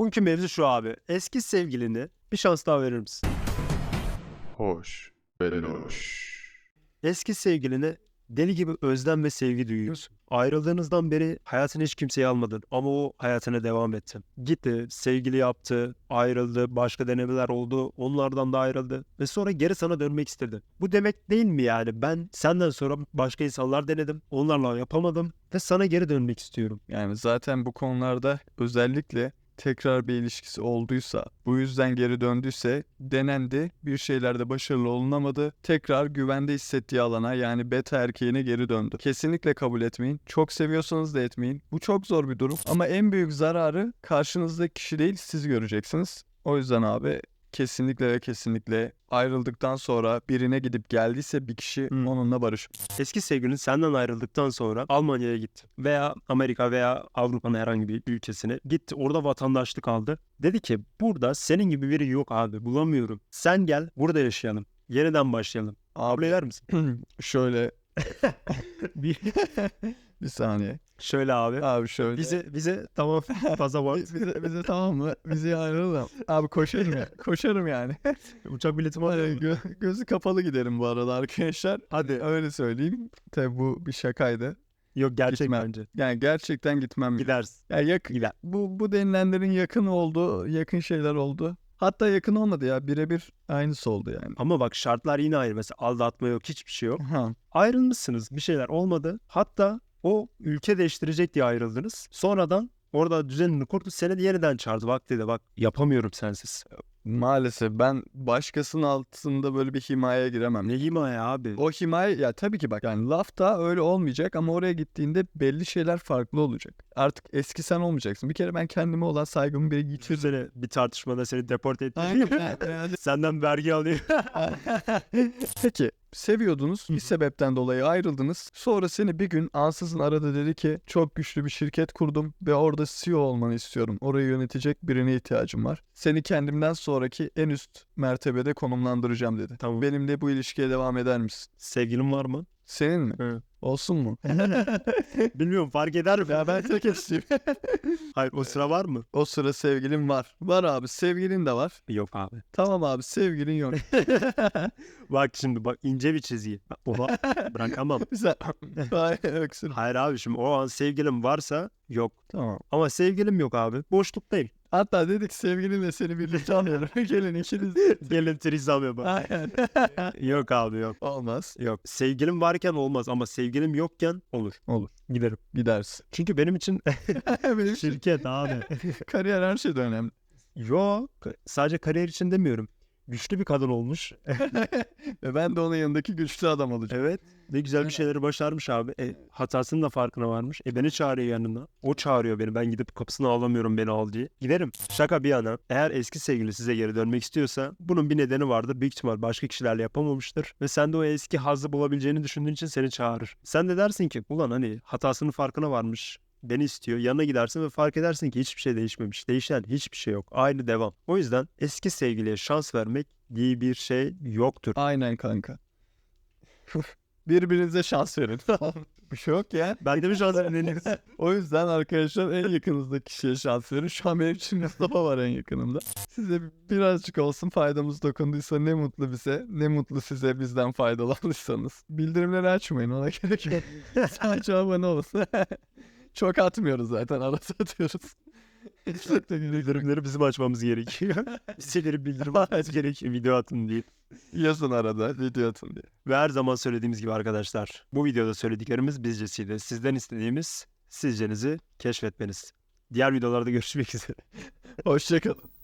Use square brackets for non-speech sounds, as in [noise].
Bugünkü mevzu şu abi. Eski sevgilini bir şans daha verir misin? Hoş. Ben hoş. Eski sevgiline deli gibi özlem ve sevgi duyuyorsun. Ayrıldığınızdan beri hayatına hiç kimseyi almadın ama o hayatına devam etti. Gitti, sevgili yaptı, ayrıldı, başka denemeler oldu, onlardan da ayrıldı ve sonra geri sana dönmek istedi. Bu demek değil mi yani? Ben senden sonra başka insanlar denedim, onlarla yapamadım ve sana geri dönmek istiyorum. Yani zaten bu konularda özellikle tekrar bir ilişkisi olduysa, bu yüzden geri döndüyse, denendi, bir şeylerde başarılı olunamadı, tekrar güvende hissettiği alana yani beta erkeğine geri döndü. Kesinlikle kabul etmeyin. Çok seviyorsanız da etmeyin. Bu çok zor bir durum ama en büyük zararı karşınızdaki kişi değil siz göreceksiniz. O yüzden abi kesinlikle ve kesinlikle ayrıldıktan sonra birine gidip geldiyse bir kişi Hmm. onunla barış. Eski sevgilin senden ayrıldıktan sonra Almanya'ya gitti. Veya Amerika veya Avrupa'nın herhangi bir ülkesine gitti. Orada vatandaşlık aldı. Dedi ki burada senin gibi biri yok abi bulamıyorum. Sen gel burada yaşayalım. Yeniden başlayalım. Kabul eder misin? [clears throat] Şöyle [laughs] Bir- bir saniye. Şöyle abi. Abi şöyle. Bize bize tamam [laughs] pasaport. bize, bize tamam mı? Bize ayrılalım. Abi koşarım ya. Koşarım yani. [laughs] Uçak biletim var. Gö- gözü kapalı giderim bu arada arkadaşlar. Hadi öyle söyleyeyim. Tabi bu bir şakaydı. Yok gerçek Gitmem. bence. Yani gerçekten gitmem. Gidersin. Ya yakın. Gider. Bu bu denilenlerin yakın oldu. Yakın şeyler oldu. Hatta yakın olmadı ya. Birebir aynısı oldu yani. Ama bak şartlar yine aynı. Mesela aldatma yok hiçbir şey yok. Ha. ayrılmışsınız bir şeyler olmadı. Hatta o ülke değiştirecek diye ayrıldınız. Sonradan orada düzenini kurdu seni de yeniden çağırdı. Bak dedi bak yapamıyorum sensiz. Maalesef ben başkasının altında böyle bir himayeye giremem. Ne himaye abi. O himaye ya tabii ki bak yani lafta öyle olmayacak ama oraya gittiğinde belli şeyler farklı olacak. Artık eski sen olmayacaksın. Bir kere ben kendime olan saygımı bir yitirdim. seni bir tartışmada seni deport etti. [laughs] Senden vergi alıyor. Peki seviyordunuz bir sebepten dolayı ayrıldınız. Sonra seni bir gün ansızın aradı dedi ki çok güçlü bir şirket kurdum ve orada CEO olmanı istiyorum. Orayı yönetecek birine ihtiyacım var. Seni kendimden sonraki en üst mertebede konumlandıracağım dedi. Tamam. Benimle bu ilişkiye devam eder misin? Sevgilin var mı? Senin mi? Hı. Olsun mu? [laughs] Bilmiyorum fark eder mi? ya ben tek isteyeyim. [laughs] Hayır o sıra var mı? o sıra sevgilim var. Var abi sevgilin de var. Yok abi. Tamam abi sevgilin yok. [laughs] Bak şimdi bak ince bir çizgi. Oha bırakamam. Güzel. Vay öksür. Hayır abi şimdi o an sevgilim varsa yok. Tamam. Ama sevgilim yok abi. Boşluktayım. Hatta dedik sevgilinle seni birlikte alıyorum. [laughs] Gelin ikiniz. Gelin trizam yapalım. Aynen. [laughs] Yok abi yok. Olmaz. Yok. Sevgilim varken olmaz ama sevgilim yokken olur. Olur. Giderim. Gidersin. Çünkü benim için [laughs] Benim için şirket abi. kariyer her şeyden önemli. Yok. Sadece kariyer için demiyorum. Güçlü bir kadın olmuş. [laughs] Ve ben de onun yanındaki güçlü adam olacağım. evet. Ne güzel bir şeyleri başarmış abi. E, hatasının da farkına varmış. E beni çağırıyor yanına. O çağırıyor beni. Ben gidip kapısını ağlamıyorum beni al diye. Giderim. Şaka bir yana. Eğer eski sevgili size geri dönmek istiyorsa bunun bir nedeni vardır. Büyük ihtimal başka kişilerle yapamamıştır. Ve sen de o eski hazzı bulabileceğini düşündüğün için seni çağırır. Sen de dersin ki ulan hani hatasının farkına varmış. Beni istiyor. Yanına gidersin ve fark edersin ki hiçbir şey değişmemiş. Değişen hiçbir şey yok. Aynı devam. O yüzden eski sevgiliye şans vermek diye bir şey yoktur. Aynen kanka. [laughs] Birbirinize şans verin. [laughs] Bir şey yok ya. Ben de mi şans vereyim? [laughs] O yüzden arkadaşlar en yakınızdaki kişiye şans verin. Şu an benim için Mustafa var en yakınımda. Size birazcık olsun faydamız dokunduysa ne mutlu bize. Ne mutlu size bizden faydalandıysanız. Bildirimleri açmayın ona gerek yok. Sadece abone olun. Çok atmıyoruz zaten arası atıyoruz. Bildirimleri bizim açmamız gerekiyor. [laughs] Bizleri bildirim atmamız gerekiyor video atın diye. Yazın arada video atın diye. Ve her zaman söylediğimiz gibi arkadaşlar bu videoda söylediklerimiz bizcesiydi. Sizden istediğimiz sizcenizi keşfetmeniz. Diğer videolarda görüşmek üzere. Hoşçakalın.